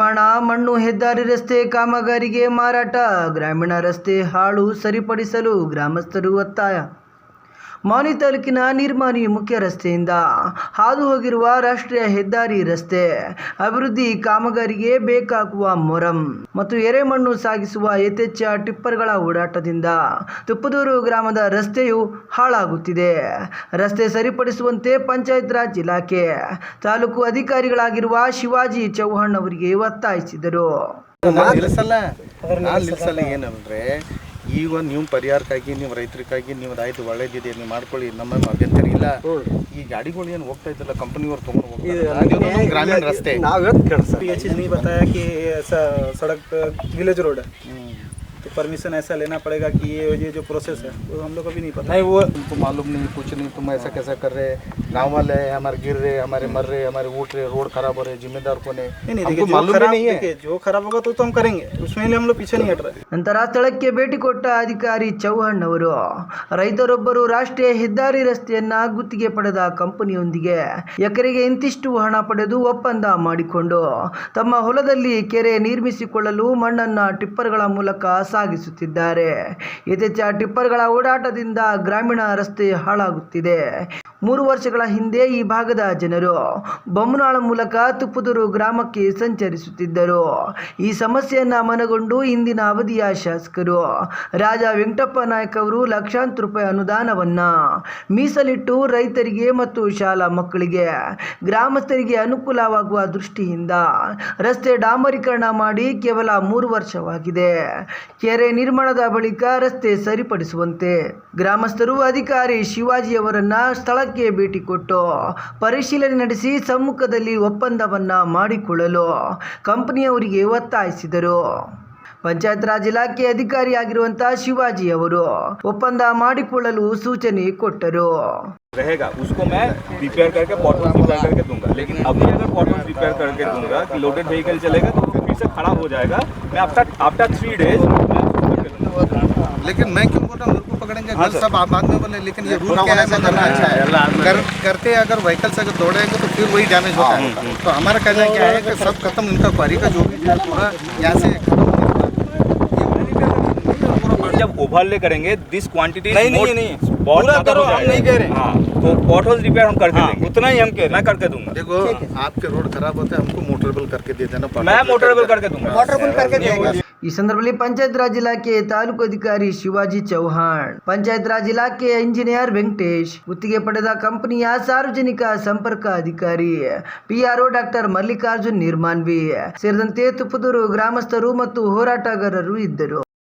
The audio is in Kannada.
ನಿರ್ಮಾಣ ಮಣ್ಣು ಹೆದ್ದಾರಿ ರಸ್ತೆ ಕಾಮಗಾರಿಗೆ ಮಾರಾಟ ಗ್ರಾಮೀಣ ರಸ್ತೆ ಹಾಳು ಸರಿಪಡಿಸಲು ಗ್ರಾಮಸ್ಥರು ಒತ್ತಾಯ. ಮಾನಿ ತಾಲೂಕಿನ ನಿರ್ಮಾನಿ ಮುಖ್ಯ ರಸ್ತೆಯಿಂದ ಹಾದು ಹೋಗಿರುವ ರಾಷ್ಟ್ರೀಯ ಹೆದ್ದಾರಿ ರಸ್ತೆ. ಅಭಿವೃದ್ಧಿ ಕಾಮಗಾರಿಗೆ ಬೇಕಾಗುವ ಮೊರಂ ಮತ್ತು ಎರೆಮಣ್ಣು ಸಾಗಿಸುವ ಯಥೇಚ್ಛ ಟಿಪ್ಪರ್ಗಳ ಓಡಾಟದಿಂದ ತುಪ್ಪದೂರು ಗ್ರಾಮದ ರಸ್ತೆಯು ಹಾಳಾಗುತ್ತಿದೆ. ರಸ್ತೆ ಸರಿಪಡಿಸುವಂತೆ ಪಂಚಾಯತ್ ರಾಜ್ ಇಲಾಖೆ, ತಾಲೂಕು ಅಧಿಕಾರಿಗಳಾಗಿರುವ ಶಿವಾಜಿ ಚೌಹಾಣ್ ಅವರಿಗೆ ಒತ್ತಾಯಿಸಿದರು. ಈಗ ಒಂದು ನೀವು ಪರಿಹಾರಕ್ಕಾಗಿ ನೀವು ರೈತರಿಗಾಗಿ ನೀವು ಆಯ್ತು ಒಳ್ಳೇದಿದೆ ನೀವು ಮಾಡ್ಕೊಳ್ಳಿ ನಮ್ಮ ಅಭ್ಯಂತರ ಇಲ್ಲ. ಈ ಗಾಡಿಗಳು ಏನು ಹೋಗ್ತಾ ಇದ್ದಲ್ಲ ಕಂಪನಿಯವ್ರು ತೊಗೊಂಡು ಹೋಗ್ತಾರೆ ಗ್ರಾಮೀಣ ರಸ್ತೆ. ನಾವು ನೀ ಸಡಕ್ ವಿಲೇಜ್ ರೋಡ್ ऐसा सड़क पे विलेज रोड है तो परमिशन ऐसा लेना पड़ेगा कि ये ये जो प्रोसेस है वो हम लोग को भी नहीं पता नहीं वो तुमको मालूम नहीं कुछ नहीं तुम ऐसा कैसा कर रहे गाँव वाले हैं, हमारे गिर रहे हमारे मर रहे हमारे उठ रहे रोड खराब हो रहे जिम्मेदार कौन है नहीं नहीं हमको देखिए जो मालूम भी खराब नहीं है देखिए जो खराब होगा तो तो हम करेंगे उसमें लिए हम लोग पीछे नहीं हट रहे ನಂತರ ಸ್ಥಳಕ್ಕೆ ಭೇಟಿ ಕೊಟ್ಟ ಅಧಿಕಾರಿ ಚೌಹಾಣ್ ಅವರು ರೈತರೊಬ್ಬರು ರಾಷ್ಟ್ರೀಯ ಹೆದ್ದಾರಿ ರಸ್ತೆಯನ್ನ ಗುತ್ತಿಗೆ ಪಡೆದ ಕಂಪನಿಯೊಂದಿಗೆ ಎಕರೆಗೆ ಇಂತಿಷ್ಟು ಹಣ ಪಡೆದು ಒಪ್ಪಂದ ಮಾಡಿಕೊಂಡು ತಮ್ಮ ಹೊಲದಲ್ಲಿ ಕೆರೆ ನಿರ್ಮಿಸಿಕೊಳ್ಳಲು ಮಣ್ಣನ್ನ ಟಿಪ್ಪರ್ಗಳ ಮೂಲಕ ಸಾಗಿಸುತ್ತಿದ್ದಾರೆ. ಯಥೇಚ್ಛ ಟಿಪ್ಪರ್ಗಳ ಓಡಾಟದಿಂದ ಗ್ರಾಮೀಣ ರಸ್ತೆ ಹಾಳಾಗುತ್ತಿದೆ. ಮೂರು ವರ್ಷಗಳ ಹಿಂದೆ ಈ ಭಾಗದ ಜನರು ಬೊಮ್ಮನಾಳ ಮೂಲಕ ತುಪ್ಪದೂರು ಗ್ರಾಮಕ್ಕೆ ಸಂಚರಿಸುತ್ತಿದ್ದರು. ಈ ಸಮಸ್ಯೆಯನ್ನ ಮನಗೊಂಡು ಇಂದಿನ ಅವಧಿಯ ಶಾಸಕರು ರಾಜ ವೆಂಕಟಪ್ಪ ನಾಯಕ್ ಅವರು ಲಕ್ಷಾಂತರ ರೂಪಾಯಿ ಅನುದಾನವನ್ನ ಮೀಸಲಿಟ್ಟು ರೈತರಿಗೆ ಮತ್ತು ಶಾಲಾ ಮಕ್ಕಳಿಗೆ ಗ್ರಾಮಸ್ಥರಿಗೆ ಅನುಕೂಲವಾಗುವ ದೃಷ್ಟಿಯಿಂದ ರಸ್ತೆ ಡಾಂಬರೀಕರಣ ಮಾಡಿ ಕೇವಲ ಮೂರು ವರ್ಷವಾಗಿದೆ. ಕೆರೆ ನಿರ್ಮಾಣದ ಬಳಿಕ ರಸ್ತೆ ಸರಿಪಡಿಸುವಂತೆ ಗ್ರಾಮಸ್ಥರು ಅಧಿಕಾರಿ ಶಿವಾಜಿ ಅವರನ್ನ ಸ್ಥಳಕ್ಕೆ ಭೇಟಿ ಕೊಟ್ಟು ಪರಿಶೀಲನೆ ನಡೆಸಿ ಸಮ್ಮುಖದಲ್ಲಿ ಒಪ್ಪಂದವನ್ನ ಮಾಡಿಕೊಳ್ಳಲು ಕಂಪನಿಯವರಿಗೆ ಒತ್ತಾಯಿಸಿದರು ಪಂಚಾಯತ್ ರಾಜ್ ಇಲಾಖೆ ಅಧಿಕಾರಿಯಾಗಿರುವಂತಹ ಶಿವಾಜಿ ಅವರು ಒಪ್ಪಂದ ಮಾಡಿಕೊಳ್ಳಲು ಸೂಚನೆ ಕೊಟ್ಟರು रहेगा उसको मैं रिपेयर करके पॉटल्स रिपेयर करके दूंगा लेकिन अभी अगर पॉटल्स रिपेयर करके दूंगा कि लोडेड व्हीकल चलेगा तो फिर से खड़ा हो जाएगा मैं आफ्टर आफ्टर थ्री डेज लेकिन मैं क्यों बोल रहा हूँ? को पकड़ेंगे हाँ, सब आप बाद में बोले लेकिन ये रूल क्या है मैं करना अच्छा है। कर, करते अगर व्हीकल से अगर दौड़ेंगे तो फिर वही डैमेज होता है। तो हमारा कहना क्या है कि सब खत्म इनका क्वारी का जो भी पूरा यहाँ से जब ओवरले करेंगे दिस क्वांटिटी नहीं, नहीं, नहीं। पूरा करो, हम नहीं कह रहे। हाँ तो पॉटल्स रिपेयर हम करके देंगे। उतना ही हम कह रहे। मैं करके दूँगा। देखो आपके रोड खराब होते हैं हमको मोटरेबल करके दे देना मैं मोटरेबल करके दूँगा। ಈ ಸಂದರ್ಭದಲ್ಲಿ ಪಂಚಾಯತ್ ರಾಜ್ ಇಲಾಖೆ ತಾಲೂಕು ಅಧಿಕಾರಿ ಶಿವಾಜಿ ಚೌಹಾಣ್, ಪಂಚಾಯತ್ ರಾಜ್ ಇಲಾಖೆಯ ಇಂಜಿನಿಯರ್ ವೆಂಕಟೇಶ್, ಗುತ್ತಿಗೆ ಪಡೆದ ಕಂಪನಿಯ ಸಾರ್ವಜನಿಕ ಸಂಪರ್ಕ ಅಧಿಕಾರಿ ಪಿಆರ್ಒ ಡಾಕ್ಟರ್ ಮಲ್ಲಿಕಾರ್ಜುನ್ ನಿರ್ಮಾನ್ವಿ ಸೇರಿದಂತೆ ತುಪ್ಪದೂರು ಗ್ರಾಮಸ್ಥರು ಮತ್ತು ಹೋರಾಟಗಾರರು ಇದ್ದರು.